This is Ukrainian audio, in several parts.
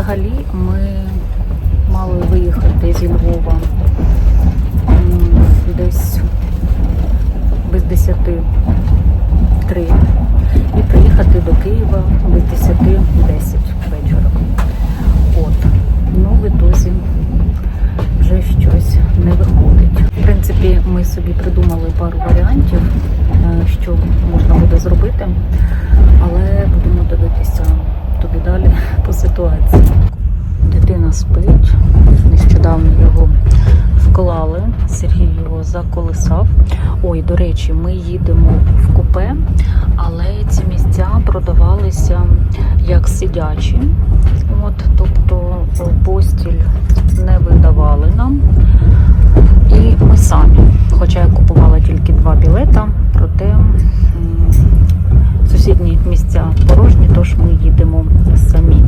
взагалі ми мали виїхати зі Львова десь без 10 три і приїхати до Києва без 10 10 вечора. От. Ну, в ітозі вже щось не виходить. В принципі, ми собі придумали пару варіантів, е, що можна буде зробити, але будемо дивитися туди далі по ситуації. Дитина спить. Нещодавно його вклали. Сергій його заколисав. Ой, до речі, ми їдемо в купе, але ці місця продавалися як сидячі. От, тобто постіль не видавали нам. І ми самі. Хоча я купувала тільки два білета, проте сусідні місця порожні, тож ми їдемо самі.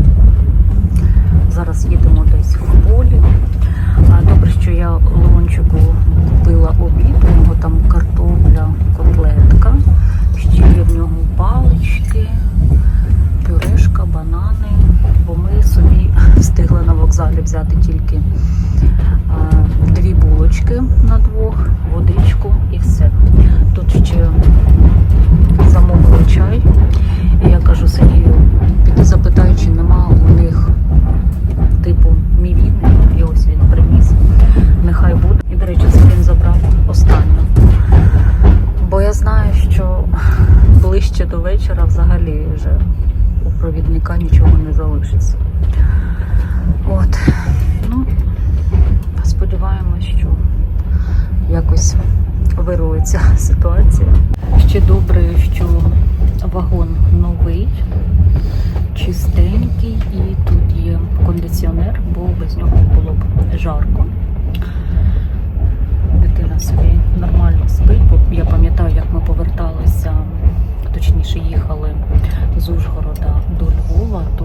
Зараз їдемо десь в полі. Добре, що я Леончику купила обід, у нього там картопля, котлетка, ще є в нього палички, пюрешка, банани, бо ми собі встигли на вокзалі взяти тільки дві булочки на двох, водичку і все. Тут ще чай. І я кажу Сергію, піди запитай, чи нема у них типу мівіни. І ось він приніс. Нехай буде. І, до речі, це він забрав останню. Бо я знаю, що ближче до вечора взагалі вже у провідника нічого не залишиться. От. Ну, сподіваємось, що якось вирулиться ситуація. Ще добре, що вагон новий, чистенький, і тут є кондиціонер, бо без нього було б жарко. Дитина собі нормально спить, бо я пам'ятаю, як ми поверталися, точніше їхали з Ужгорода до Львова, то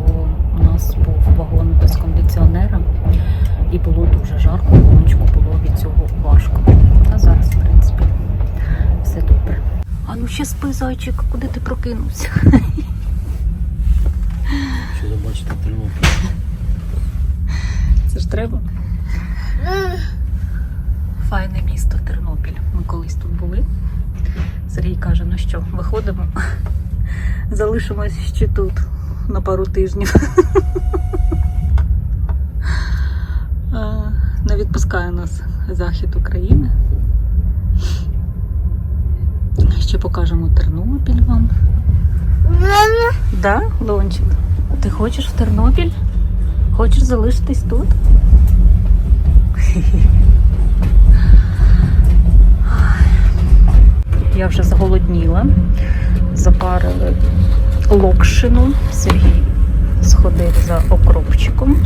у нас був вагон без кондиціонера і було дуже жарко, Луночку було від цього важко. Ну ще спи, зайчик, куди ти прокинувся? Що забачити Тернопіль. Це ж треба. Файне місто Тернопіль. Ми колись тут були. Сергій каже: ну що, виходимо, залишимось ще тут на пару тижнів. Не відпускає нас захід України. Ще покажемо Тернопіль вам. Да, Лончик? Ти хочеш в Тернопіль? Хочеш залишитись тут? Я вже зголодніла. Запарили локшину. Сергій сходив за окропчиком.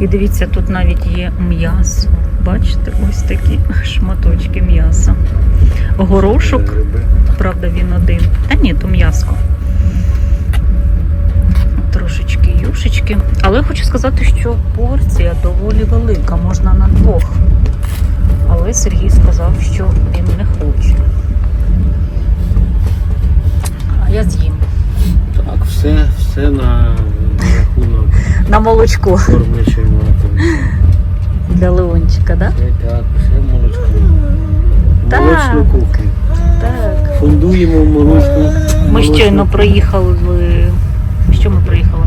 І дивіться, тут навіть є м'ясо. Бачите, ось такі шматочки м'яса. Горошок, правда, він один. Та ні, то м'яско. Трошечки юшечки. Але хочу сказати, що порція доволі велика, можна на двох. Але Сергій сказав, що він не хоче. А я з'їм. Так, все, все на рахунок На молочко кормячої матері. Для Леончика, да? Так, все молочко. Так. Молочну кухню. Так. Фундуємо молочну. Ми молочну щойно проїхали в. Що ми проїхали?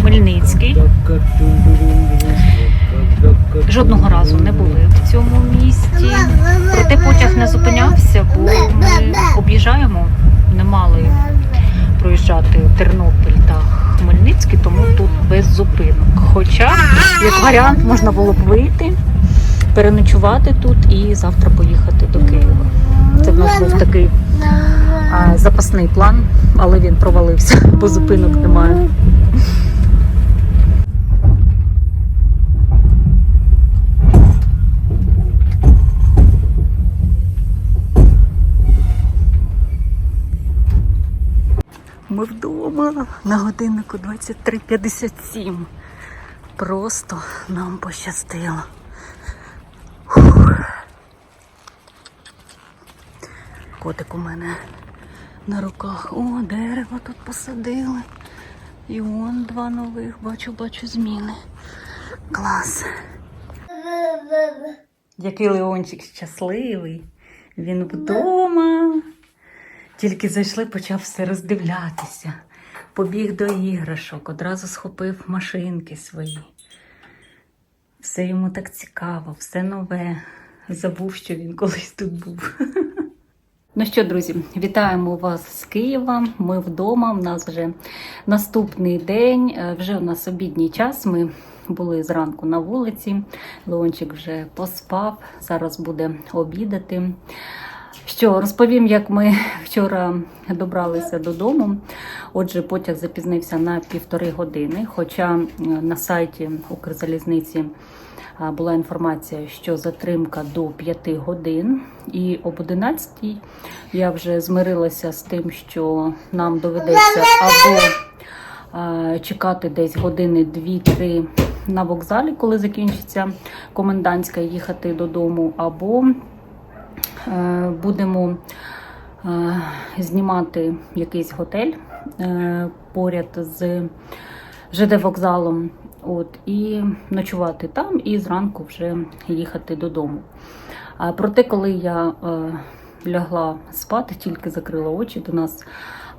Хмельницький. Жодного разу не були в цьому місті. Проте потяг не зупинявся, бо ми об'їжджаємо, не мали проїжджати Тернопіль та Хмельницький, тому тут без зупинок. Хоча, як варіант, можна було б вийти, переночувати тут і завтра поїхати до Києва. Це в нас був такий а, запасний план, але він провалився, бо зупинок немає. Ми вдома на годиннику 23.57. Просто нам пощастило. Котик у мене на руках. О, дерево тут посадили. І он два нових. Бачу, бачу зміни. Клас. Який Леончик щасливий. Він вдома. Тільки зайшли, почав все роздивлятися. Побіг до іграшок, одразу схопив машинки свої. Все йому так цікаво, все нове. Забув, що він колись тут був. Ну що, друзі, вітаємо вас з Києва. Ми вдома. У нас вже наступний день, е, вже у нас обідній час. Ми були зранку на вулиці. Леончик вже поспав. Зараз буде обідати. Що розповім, як ми вчора добралися додому. Отже, потяг запізнився на півтори години. Хоча на сайті Укрзалізниці була інформація, що затримка до 5 годин, і об 11 я вже змирилася з тим, що нам доведеться або чекати десь години 2-3 на вокзалі, коли закінчиться комендантська, їхати додому, або будемо е, знімати якийсь готель е, поряд з ЖД вокзалом. От, і ночувати там, і зранку вже їхати додому. Проте, коли я е, лягла спати, тільки закрила очі, до нас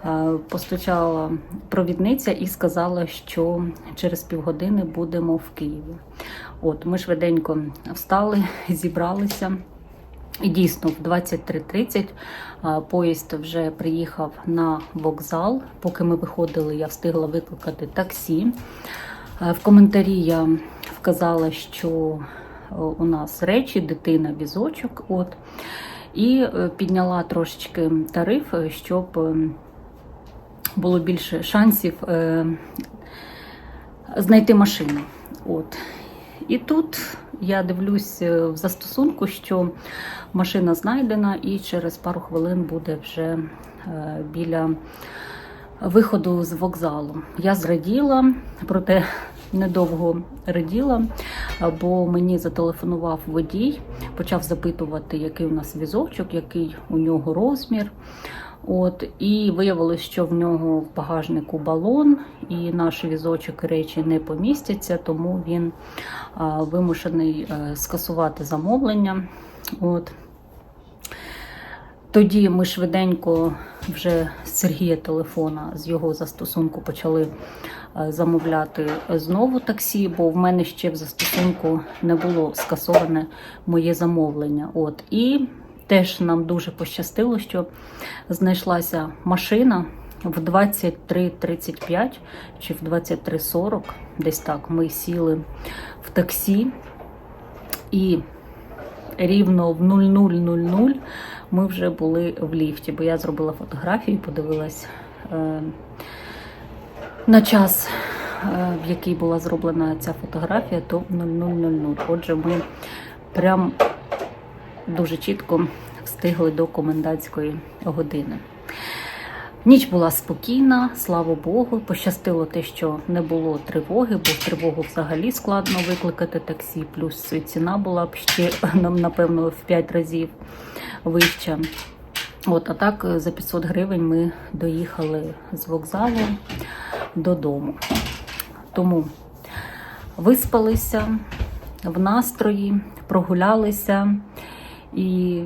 е, постучала провідниця і сказала, що через півгодини будемо в Києві. От, ми швиденько встали, зібралися. І дійсно, в 23.30 поїзд вже приїхав на вокзал. Поки ми виходили, я встигла викликати таксі. В коментарі я вказала, що у нас речі, дитина, візочок. От. І е, підняла трошечки тариф, е, щоб е, було більше шансів е, знайти машину. От. І тут я дивлюсь е, в застосунку, що машина знайдена, і через пару хвилин буде вже е, біля виходу з вокзалу. Я зраділа, проте недовго раділа, бо мені зателефонував водій, почав запитувати, який у нас візочок, який у нього розмір. От, і виявилось, що в нього в багажнику балон, і наш візочок речі не помістяться, тому він а, вимушений е, скасувати замовлення. От. Тоді ми швиденько вже з Сергія телефона з його застосунку почали е, замовляти знову таксі, бо в мене ще в застосунку не було скасоване моє замовлення. От і теж нам дуже пощастило, що знайшлася машина в 23.35 чи в 23.40, десь так ми сіли в таксі. І рівно в 00.00 ми вже були в ліфті, бо я зробила фотографію, подивилась е, на час, е, в який була зроблена ця фотографія, то в 00.00. Отже, ми прям дуже чітко встигли до комендантської години. Ніч була спокійна, слава Богу. Пощастило те, що не було тривоги, бо тривогу взагалі складно викликати таксі. Плюс ціна була б ще нам, напевно, в 5 разів вища. От, а так за 500 гривень ми доїхали з вокзалу додому. Тому виспалися в настрої, прогулялися і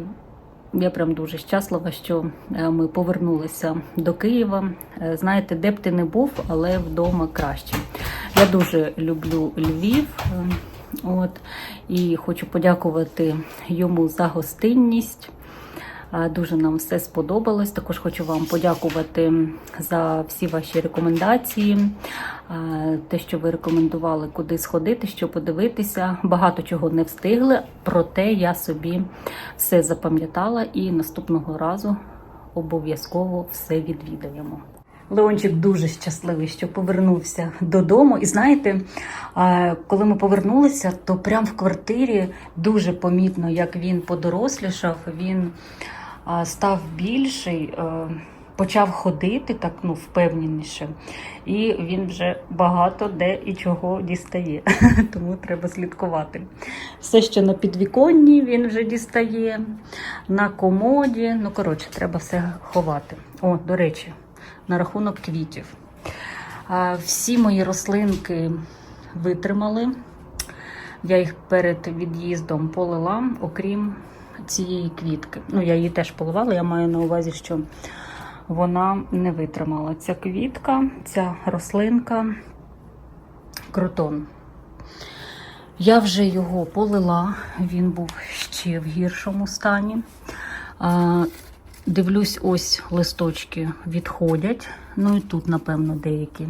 я прям дуже щаслива, що е, ми повернулися до Києва. Е, Знаєте, де б ти не був, але вдома краще. Я дуже люблю Львів. Е, От. І хочу подякувати йому за гостинність. Е, Дуже нам все сподобалось. Також хочу вам подякувати за всі ваші рекомендації, е, те, що ви рекомендували, куди сходити, що подивитися. Багато чого не встигли, проте я собі все запам'ятала і наступного разу обов'язково все відвідаємо. Леончик дуже щасливий, що повернувся додому. І знаєте, коли ми повернулися, то прямо в квартирі дуже помітно, як він подорослішав, він став більший, почав ходити так ну, впевненіше. І він вже багато де і чого дістає. Тому треба слідкувати. Все, що на підвіконні, він вже дістає, на комоді. Ну, коротше, треба все ховати. О, до речі на рахунок квітів. Всі мої рослинки витримали. Я їх перед від'їздом полила, окрім цієї квітки. Ну, я її теж поливала, я маю на увазі, що вона не витримала. Ця квітка, ця рослинка, крутон. Я вже його полила, він був ще в гіршому стані. Дивлюсь, ось листочки відходять. Ну і тут, напевно, деякі.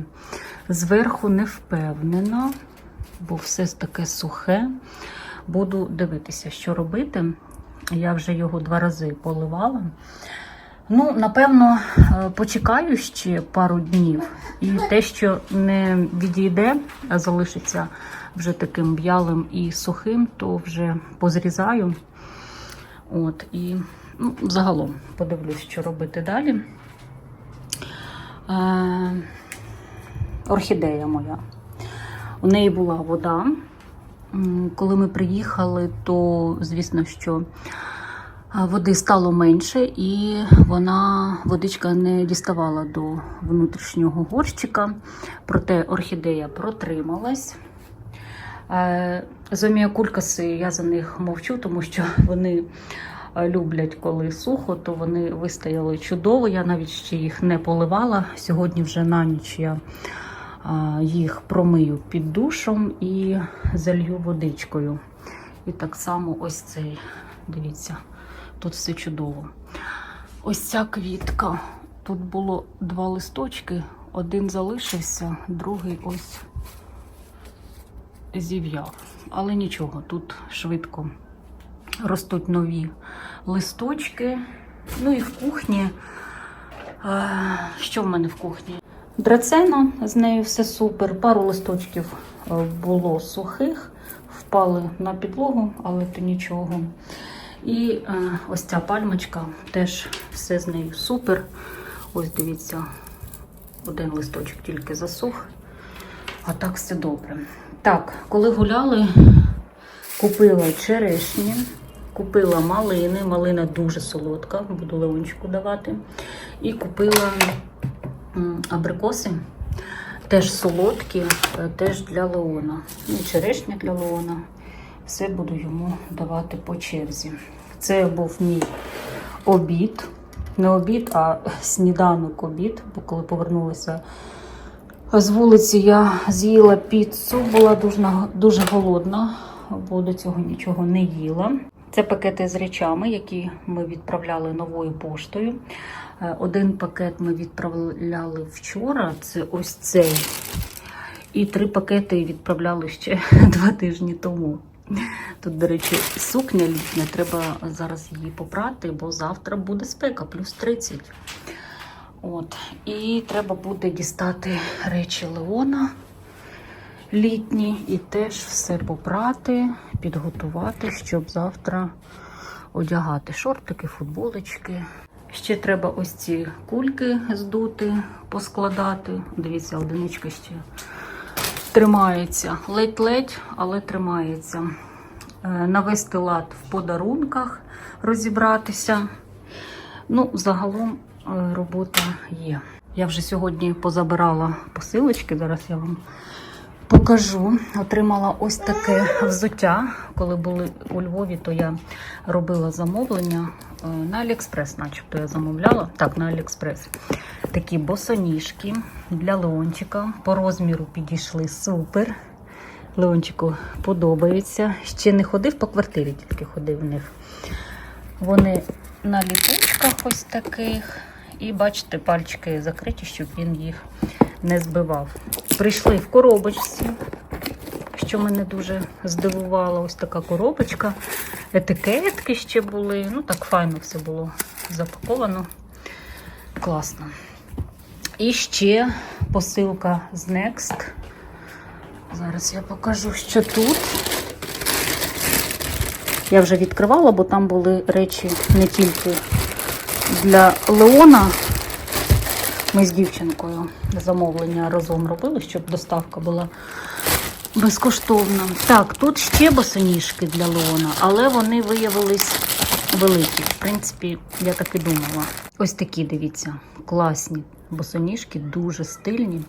Зверху не впевнена, бо все таке сухе. Буду дивитися, що робити. Я вже його два рази поливала. Ну, напевно, е, почекаю ще пару днів. І те, що не відійде, а залишиться вже таким в'ялим і сухим, то вже позрізаю. От, і ну, загалом подивлюсь, що робити далі. Е, орхідея моя. У неї була вода. Коли ми приїхали, то звісно, що води стало менше, і вона водичка не діставала до внутрішнього горщика. Проте орхідея протрималась. Е, Зоміакулькаси я за них мовчу, тому що вони е, люблять, коли сухо, то вони вистояли чудово. Я навіть ще їх не поливала. Сьогодні вже на ніч я їх промию під душом і залью водичкою. І так само ось цей, дивіться, тут все чудово. Ось ця квітка. Тут було два листочки, один залишився, другий ось зів'яв. Але нічого, тут швидко ростуть нові листочки. Ну і в кухні. Що в мене в кухні? Драцена, з нею все супер. Пару листочків е, було сухих, впали на підлогу, але то нічого. І е, ось ця пальмочка теж все з нею супер. Ось дивіться, один листочок тільки засух. А так все добре. Так, коли гуляли, купила черешні, купила малини. Малина дуже солодка, буду Леончику давати. І купила абрикоси, теж солодкі, е, теж для Леона. Ну, і черешня для Леона. Все буду йому давати по черзі. Це був мій обід. Не обід, а сніданок обід, бо коли повернулася з вулиці я з'їла піцу, була дуже, дуже голодна, бо до цього нічого не їла. Це пакети з речами, які ми відправляли новою поштою. Е, Один пакет ми відправляли вчора, це ось цей. І три пакети відправляли ще два тижні тому. Тут, до речі, сукня літня, треба зараз її попрати, бо завтра буде спека, плюс 30. От. І треба буде дістати речі Леона літні і теж все попрати, підготувати, щоб завтра одягати шортики, футболочки. Ще треба ось ці кульки здути, поскладати. Дивіться, одиничка ще тримається. Ледь-ледь, але тримається. Е, Навести лад в подарунках, розібратися. Ну, загалом е, робота є. Я вже сьогодні позабирала посилочки, зараз я вам покажу. Отримала ось таке взуття. Коли були у Львові, то я робила замовлення е, на Аліекспрес, начебто я замовляла. Так, на Аліекспрес. Такі босоніжки для Леончика. По розміру підійшли супер. Леончику подобаються. Ще не ходив по квартирі, тільки ходив в них. Вони на ліпучках ось таких. І бачите, пальчики закриті, щоб він їх не збивав. Прийшли в коробочці, що мене дуже здивувало. Ось така коробочка. Етикетки ще були. Ну так файно все було запаковано. Класно. І ще посилка з Next. Зараз я покажу, що тут. Я вже відкривала, бо там були речі не тільки для Леона. Ми з дівчинкою замовлення разом робили, щоб доставка була безкоштовна. Так, тут ще босоніжки для Леона, але вони виявились великі. В принципі, я так і думала. Ось такі, дивіться, класні босоніжки, дуже стильні.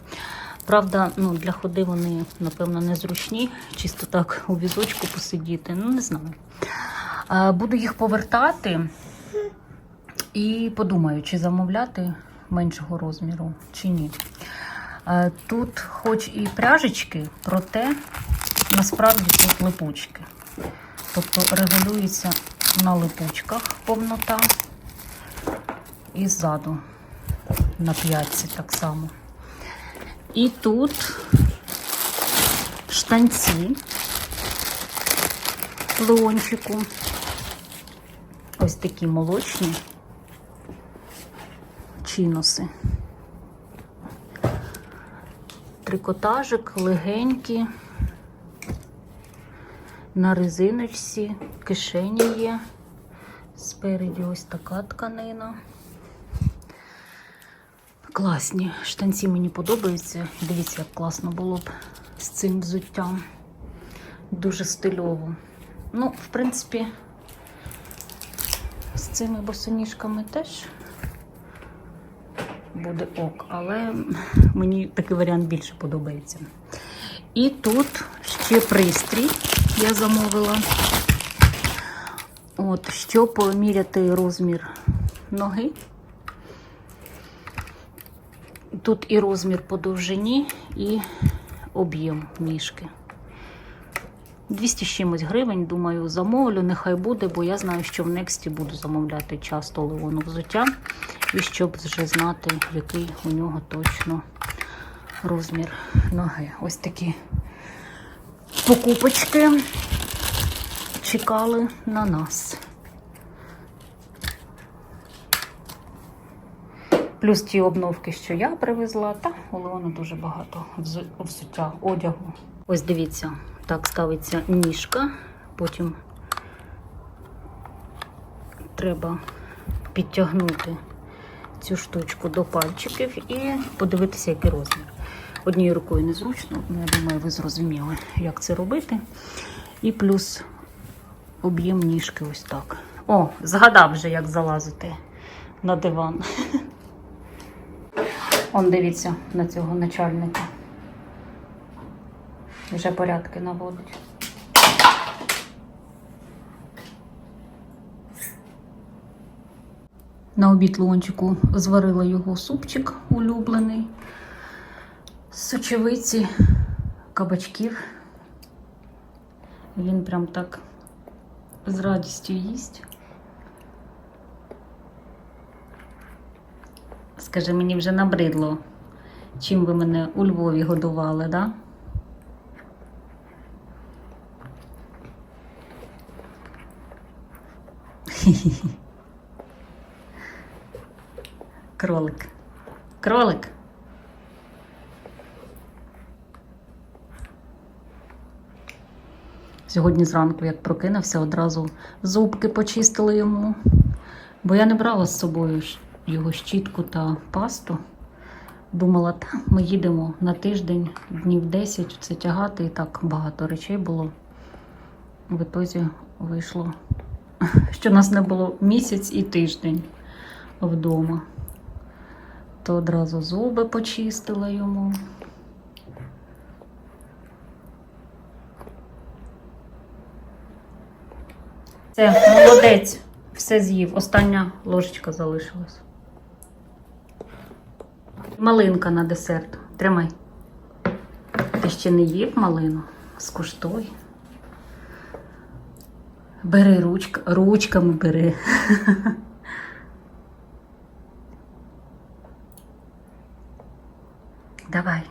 Правда, ну, для ходи вони, напевно, незручні, чисто так у візочку посидіти. Ну, не знаю. Буду їх повертати і подумаю, чи замовляти меншого розміру, чи ні. Тут, хоч і пряжечки, проте насправді тут липучки. Тобто регулюється на липучках повнота і ззаду на п'ятці так само. І тут штанці леончику. Ось такі молочні чиноси. Трикотажик, легенькі, на резиночці, кишені є. Спереді ось така тканина. Класні. Штанці мені подобаються. Дивіться, як класно було б з цим взуттям. Дуже стильово. Ну, в принципі, з цими босоніжками теж буде ок, але мені такий варіант більше подобається. І тут ще пристрій я замовила. От, щоб поміряти розмір ноги. Тут і розмір по довжині, і об'єм ніжки. 200 з чимось гривень, думаю, замовлю, нехай буде, бо я знаю, що в Нексті буду замовляти часто Леону взуття. І щоб вже знати, який у нього точно розмір ноги. Ось такі покупочки чекали на нас. Плюс ті обновки, що я привезла, та у Леону дуже багато взуття, одягу. Ось дивіться, так ставиться ніжка, потім треба підтягнути цю штучку до пальчиків і подивитися, який розмір. Однією рукою незручно, я думаю, ви зрозуміли, як це робити. І плюс об'єм ніжки ось так. О, згадав вже, як залазити на диван. Он дивіться на цього начальника. Вже порядки наводить. На обід Леончику зварила його супчик улюблений. З сочевиці, кабачків. Він прям так з радістю їсть. Скажи, мені вже набридло, чим ви мене у Львові годували, да? Кролик. Кролик. Сьогодні зранку, як прокинувся, одразу зубки почистили йому. Бо я не брала з собою його щітку та пасту. Думала, та ми їдемо на тиждень, днів 10 це тягати, і так багато речей було. В ітозі вийшло, що нас не було місяць і тиждень вдома. То одразу зуби почистила йому. Це молодець, все з'їв. Остання ложечка залишилась. Малинка на десерт. Тримай. Ти ще не їв малину? Скуштуй. Бери ручка, ручками бери. Давай.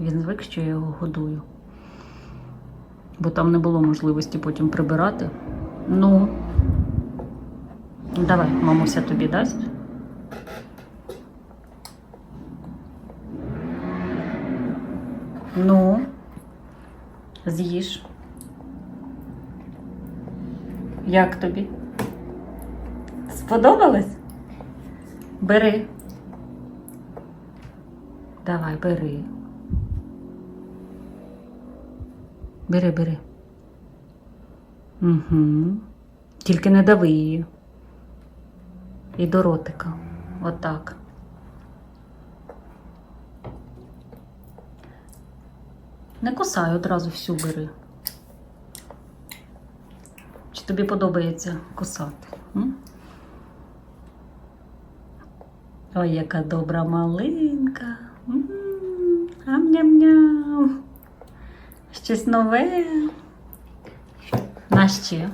Він звик, що я його годую. Бо там не було можливості потім прибирати. Ну. Давай, мамуся тобі дасть. Ну, з'їж. Як тобі? Сподобалось? Бери. Давай, бери. Бери, бери. Угу. Тільки не дави її. І до ротика. Отак. Не кусай, одразу всю бери. Тобі подобається кусати? Ой, яка добра малинка. Ам-ням-ням. Щось нове. На ще.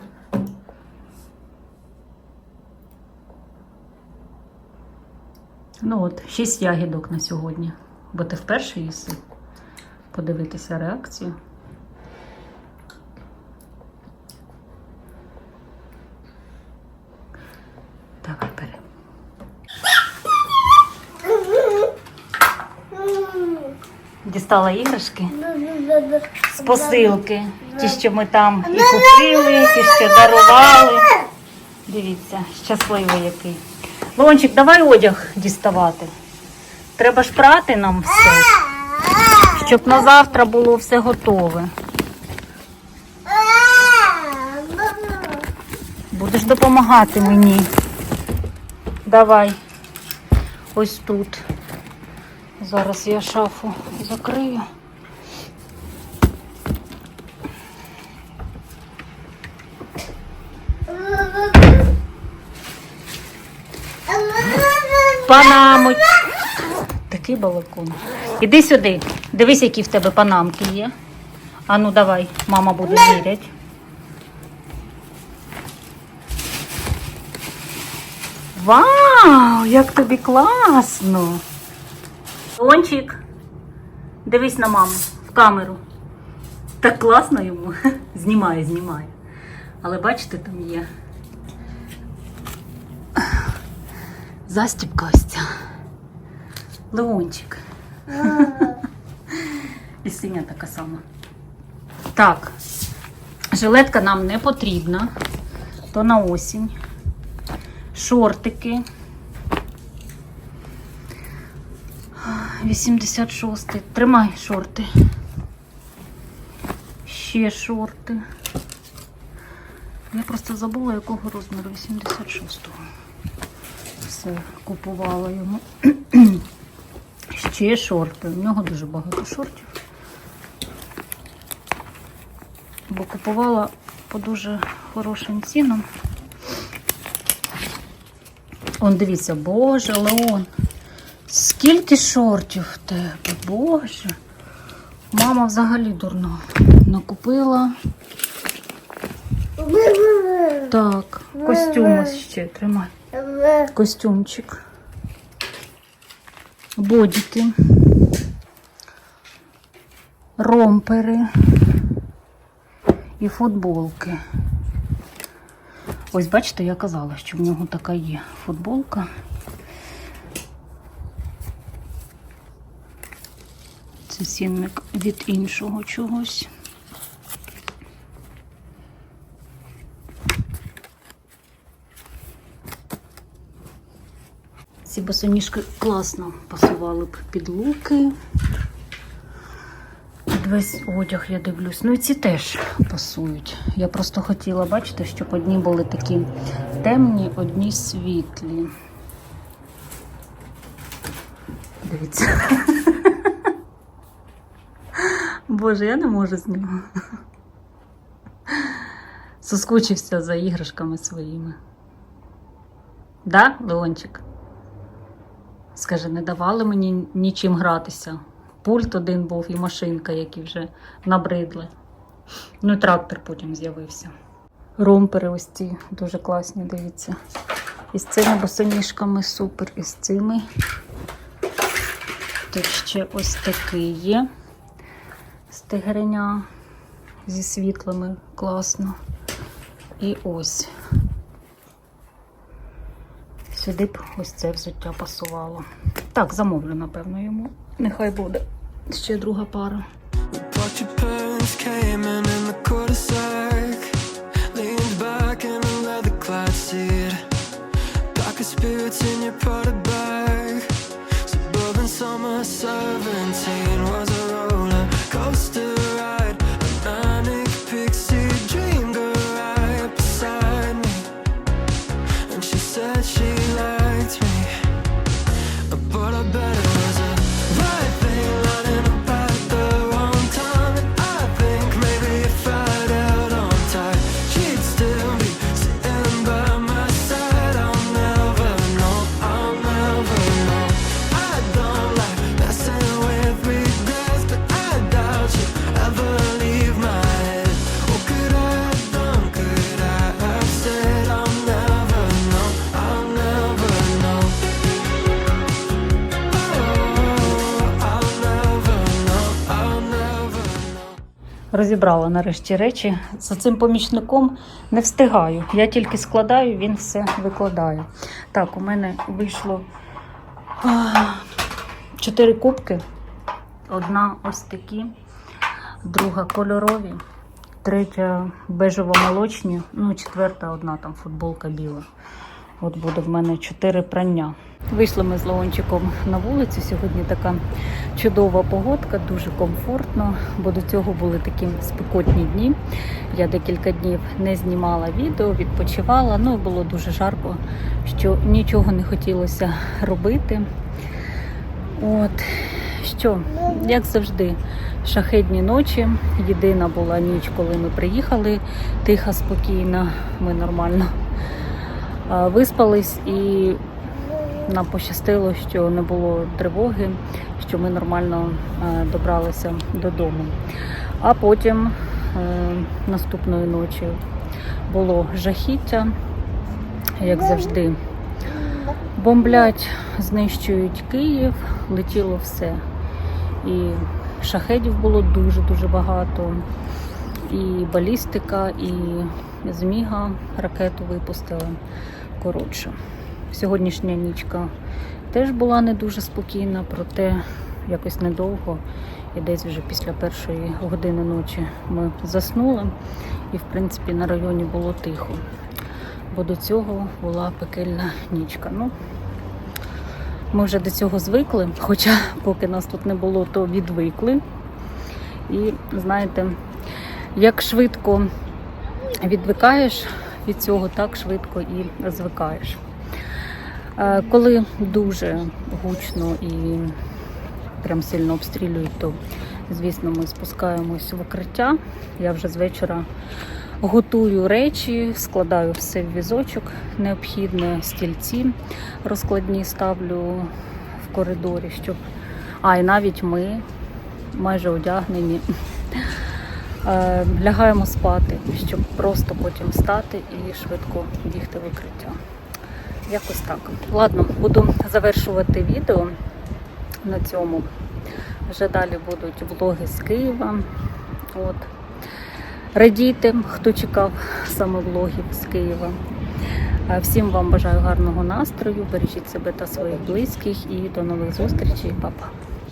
Ну от, шість ягідок на сьогодні. Бо ти вперше їси. Подивитися реакцію. Давай бери. Дістала іграшки з посилки. Ті, що ми там і купили, ті, що дарували. Дивіться, щасливий який. Лончик, давай одяг діставати. Треба ж прати нам все, щоб на завтра було все готове. Будеш допомагати мені. Давай. Ось тут. Зараз я шафу закрию. Панаму. Такий балакон. Іди сюди. Дивись, які в тебе панамки є. А ну давай, мама буде міряти. Вау, як тобі класно! Ончик, дивись на маму в камеру. Так класно йому. Знімає, знімає. Але бачите, там є. Застібка ось ця. Леончик. І синя така сама. Так, жилетка нам не потрібна. То на осінь. Шортики. 86. Тримай шорти. Ще шорти. Я просто забула, якого розміру 86-го. Все, купувала йому. Ще шорти. У нього дуже багато шортів. Бо купувала по дуже хорошим цінам. Он дивіться, боже, Леон. Скільки шортів в тебе, боже. Мама взагалі дурна. Накупила. Так, костюм ще тримай. Костюмчик. Бодіки. Ромпери. І футболки. Ось бачите, я казала, що в нього така є футболка. Цінник від іншого чогось. Ці босоніжки класно пасували б під луки. Під весь одяг я дивлюсь. Ну і ці теж пасують. Я просто хотіла бачити, щоб одні були такі темні, одні світлі. Дивіться. Боже, я не можу з нього. Соскучився за іграшками своїми. Да, Леончик? Скажи, не давали мені нічим гратися. пульт один був і машинка, які вже набридли. Ну, і трактор потім з'явився. Ромпери ось ці дуже класні, дивіться. І з цими босоніжками супер, і з цими. Тут ще ось такий є. З тигреня зі світлими класно. І ось. Сюди б ось це взуття пасувало. Так, замовлю, напевно, йому. Нехай буде. Ще друга пара. Spirits in your Prada bag Suburban summer 17 Розібрала нарешті речі. За цим помічником не встигаю. Я тільки складаю, він все викладає. Так, у мене вийшло чотири кубки. Одна ось такі, друга кольорові, третя бежево-молочні, ну, четверта одна там футболка біла. От буде в мене чотири прання. Вийшли ми з Леончиком на вулицю. Сьогодні така чудова погодка, дуже комфортно, бо до цього були такі спекотні дні. Я декілька днів не знімала відео, відпочивала. Ну і було дуже жарко, що нічого не хотілося робити. От що, як завжди, шахедні ночі. Єдина була ніч, коли ми приїхали, тиха, спокійна, ми нормально виспались і нам пощастило, що не було тривоги, що ми нормально е, добралися додому. А потім е, наступної ночі було жахіття, як завжди. Бомблять, знищують Київ, летіло все. І шахедів було дуже-дуже багато, і балістика, і зміга ракету випустили. Коротше, сьогоднішня нічка теж була не дуже спокійна, проте якось недовго. І десь вже після першої години ночі ми заснули. І, в принципі, на районі було тихо. Бо до цього була пекельна нічка. Ну, ми вже до цього звикли, хоча поки нас тут не було, то відвикли. І знаєте, як швидко відвикаєш від цього, так швидко і звикаєш. Е, Коли дуже гучно і прям сильно обстрілюють, то звісно ми спускаємось в укриття. Я вже з вечора готую речі, складаю все в візочок необхідне, стільці розкладні ставлю в коридорі, щоб. А, і навіть ми майже одягнені. Е, Лягаємо спати, щоб просто потім встати і швидко бігти в укриття. Якось так. Ладно, буду завершувати відео на цьому. Вже далі будуть влоги з Києва. От. Радійте, хто чекав саме влогів з Києва. Е, Всім вам бажаю гарного настрою, бережіть себе та своїх близьких і до нових зустрічей, Па-па.